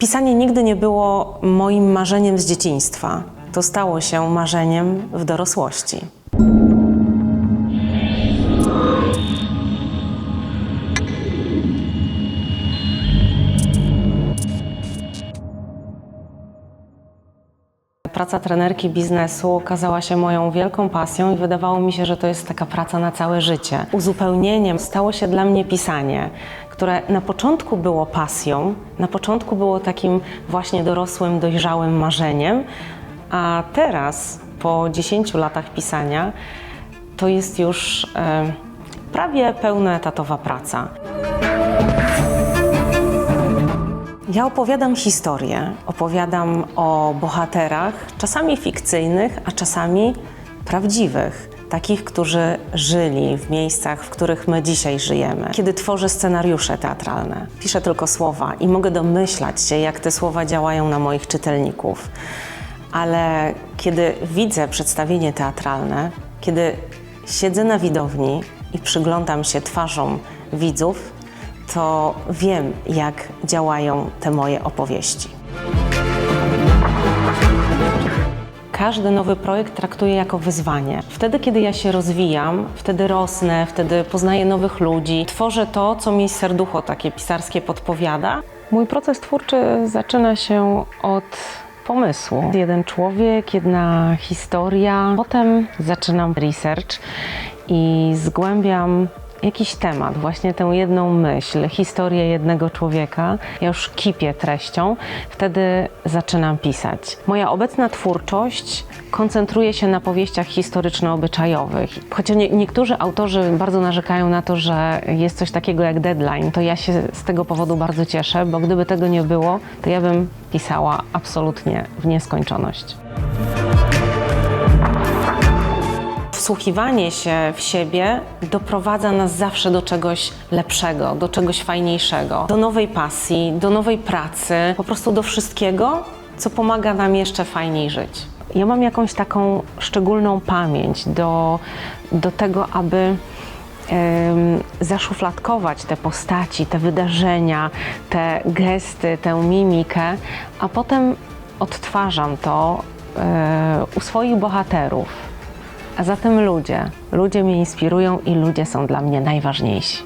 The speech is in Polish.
Pisanie nigdy nie było moim marzeniem z dzieciństwa. To stało się marzeniem w dorosłości. Praca trenerki biznesu okazała się moją wielką pasją i wydawało mi się, że to jest taka praca na całe życie. Uzupełnieniem stało się dla mnie pisanie, które na początku było pasją, na początku było takim właśnie dorosłym, dojrzałym marzeniem, a teraz, po 10 latach pisania, to jest już e, prawie pełnoetatowa praca. Ja opowiadam historię, opowiadam o bohaterach, czasami fikcyjnych, a czasami prawdziwych. Takich, którzy żyli w miejscach, w których my dzisiaj żyjemy. Kiedy tworzę scenariusze teatralne, piszę tylko słowa i mogę domyślać się, jak te słowa działają na moich czytelników. Ale kiedy widzę przedstawienie teatralne, kiedy siedzę na widowni i przyglądam się twarzom widzów, to wiem, jak działają te moje opowieści. Każdy nowy projekt traktuję jako wyzwanie. Wtedy, kiedy ja się rozwijam, wtedy rosnę, wtedy poznaję nowych ludzi, tworzę to, co mi serducho takie pisarskie podpowiada. Mój proces twórczy zaczyna się od pomysłu. Jeden człowiek, jedna historia. Potem zaczynam research i zgłębiam jakiś temat, właśnie tę jedną myśl, historię jednego człowieka. Ja już kipię treścią, wtedy zaczynam pisać. Moja obecna twórczość koncentruje się na powieściach historyczno-obyczajowych. Chociaż nie, niektórzy autorzy bardzo narzekają na to, że jest coś takiego jak deadline, to ja się z tego powodu bardzo cieszę, bo gdyby tego nie było, to ja bym pisała absolutnie w nieskończoność. Wsłuchiwanie się w siebie doprowadza nas zawsze do czegoś lepszego, do czegoś fajniejszego, do nowej pasji, do nowej pracy, po prostu do wszystkiego, co pomaga nam jeszcze fajniej żyć. Ja mam jakąś taką szczególną pamięć do, do tego, aby zaszufladkować te postaci, te wydarzenia, te gesty, tę mimikę, a potem odtwarzam to e, u swoich bohaterów. A zatem ludzie. Ludzie mnie inspirują i ludzie są dla mnie najważniejsi.